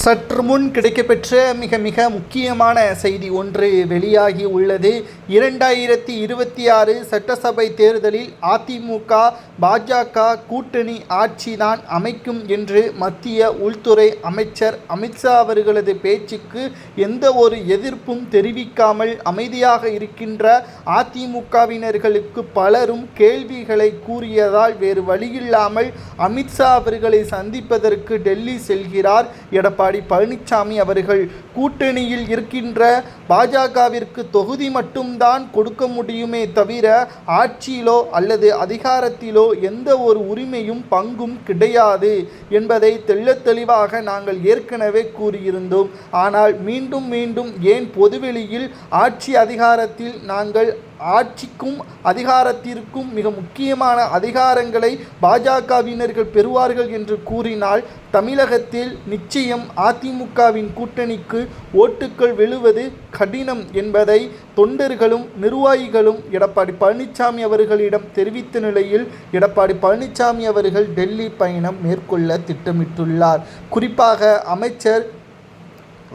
சற்று முன் கிடைக்கப்பெற்ற மிக மிக முக்கியமான செய்தி ஒன்று வெளியாகி உள்ளது. இரண்டாயிரத்தி இருபத்தி ஆறு சட்டசபை தேர்தலில் அதிமுக பாஜக கூட்டணி ஆட்சிதான் அமைக்கும் என்று மத்திய உள்துறை அமைச்சர் அமித்ஷா அவர்களது பேச்சுக்கு எந்த ஒரு எதிர்ப்பும் தெரிவிக்காமல் அமைதியாக இருக்கின்ற அதிமுகவினர்களுக்கு பலரும் கேள்விகளை கூறியதால் வேறு வழியில்லாமல் அமித்ஷா அவர்களை சந்திப்பதற்கு டெல்லி செல்கிறார் எடப்பாடி. பழனிசாமி அவர்கள் கூட்டணியில் இருக்கின்ற பாஜகவிற்கு தொகுதி மட்டும்தான் கொடுக்க முடியுமே தவிர ஆட்சியிலோ அல்லது அதிகாரத்திலோ எந்த ஒரு உரிமையும் பங்கும் கிடையாது என்பதை தெள்ளத் தெளிவாக நாங்கள் ஏற்கனவே கூறியிருந்தோம். ஆனால் மீண்டும் மீண்டும் ஏன் பொதுவெளியில் ஆட்சி அதிகாரத்தில் நாங்கள் ஆட்சிக்கும் அதிகாரத்திற்கும் மிக முக்கியமான அதிகாரங்களை பாஜகவினர்கள் பெறுவார்கள் என்று கூறினால் தமிழகத்தில் நிச்சயம் அதிமுகவின் கூட்டணிக்கு ஓட்டுக்கள் விழுவது கடினம் என்பதை தொண்டர்களும் நிர்வாகிகளும் எடப்பாடி பழனிசாமி அவர்களிடம் தெரிவித்த நிலையில் எடப்பாடி பழனிசாமி அவர்கள் டெல்லி பயணம் மேற்கொள்ள திட்டமிட்டுள்ளார். குறிப்பாக அமைச்சர்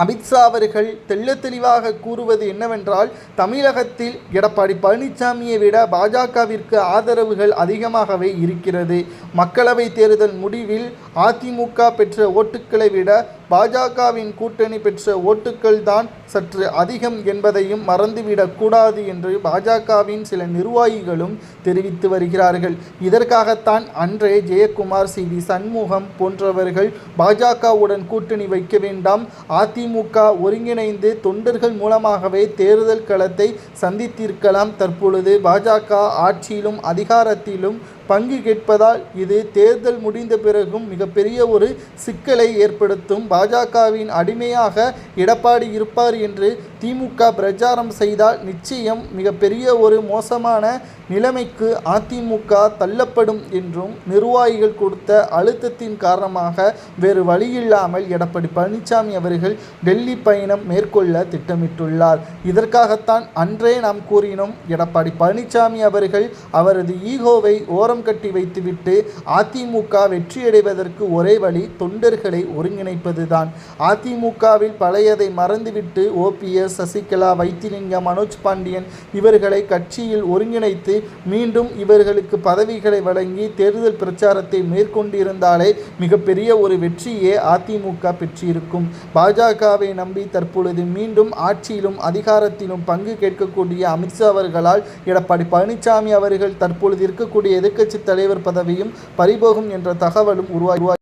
அமித்ஷா அவர்கள் தெள்ள தெளிவாக கூறுவது என்னவென்றால் தமிழகத்தில் எடப்பாடி பழனிசாமியை விட பாஜகவிற்கு ஆதரவுகள் அதிகமாகவே இருக்கிறது. மக்களவை தேர்தல் முடிவில் அதிமுக பெற்ற ஓட்டுக்களை விட பாஜகவின் கூட்டணி பெற்ற ஓட்டுக்கள் தான் சற்று அதிகம் என்பதையும் மறந்துவிடக்கூடாது என்று பாஜகவின் சில நிர்வாகிகளும் தெரிவித்து வருகிறார்கள். இதற்காகத்தான் அன்றே ஜெயக்குமார் சி. வி. சண்முகம் போன்றவர்கள் பாஜகவுடன் கூட்டணி வைக்க வேண்டாம். அதிமுக ஒருங்கிணைந்து தொண்டர்கள் மூலமாகவே தேர்தல் களத்தை சந்தித்திருக்கலாம். தற்பொழுது பாஜக ஆட்சியிலும் அதிகாரத்திலும் பங்கு கேட்பதால் இது தேர்தல் முடிந்த பிறகும் மிகப்பெரிய ஒரு சிக்கலை ஏற்படுத்தும். பாஜகவின் அடிமையாக எடப்பாடி இருப்பார் என்று திமுக பிரச்சாரம் செய்தால் நிச்சயம் மிகப்பெரிய ஒரு மோசமான நிலைமைக்கு அதிமுக தள்ளப்படும் என்றும் நிர்வாகிகள் கொடுத்த அழுத்தத்தின் காரணமாக வேறு வழியில்லாமல் எடப்பாடி பழனிசாமி அவர்கள் டெல்லி பயணம் மேற்கொள்ள திட்டமிட்டுள்ளார். இதற்காகத்தான் அன்றே நாம் கூறினோம் எடப்பாடி பழனிசாமி அவர்கள் அவரது ஈகோவை ஓரம் கட்டி வைத்துவிட்டு அதிமுக வெற்றியடைவதற்கு ஒரே வழி தொண்டர்களை ஒருங்கிணைப்பதுதான். அதிமுகவில் பழையதை மறந்துவிட்டு ஓபிஎஸ் சசிகலா வைத்திலிங்கம் மனோஜ் பாண்டியன் இவர்களை கட்சியில் ஒருங்கிணைத்து மீண்டும் இவர்களுக்கு பதவிகளை வழங்கி தேர்தல் பிரச்சாரத்தை மேற்கொண்டிருந்தாலே மிகப்பெரிய ஒரு வெற்றியே அதிமுக பெற்றிருக்கும். பாஜகவை நம்பி தற்பொழுது மீண்டும் ஆட்சியிலும் அதிகாரத்திலும் பங்கு கேட்கக்கூடிய அமித்ஷா அவர்களால் எடப்பாடி பழனிசாமி அவர்கள் தற்பொழுது இருக்கக்கூடிய எதிர்க்கட்சி தலைவர் பதவியும் பறிபோகும் என்ற தகவலும் உருவாகி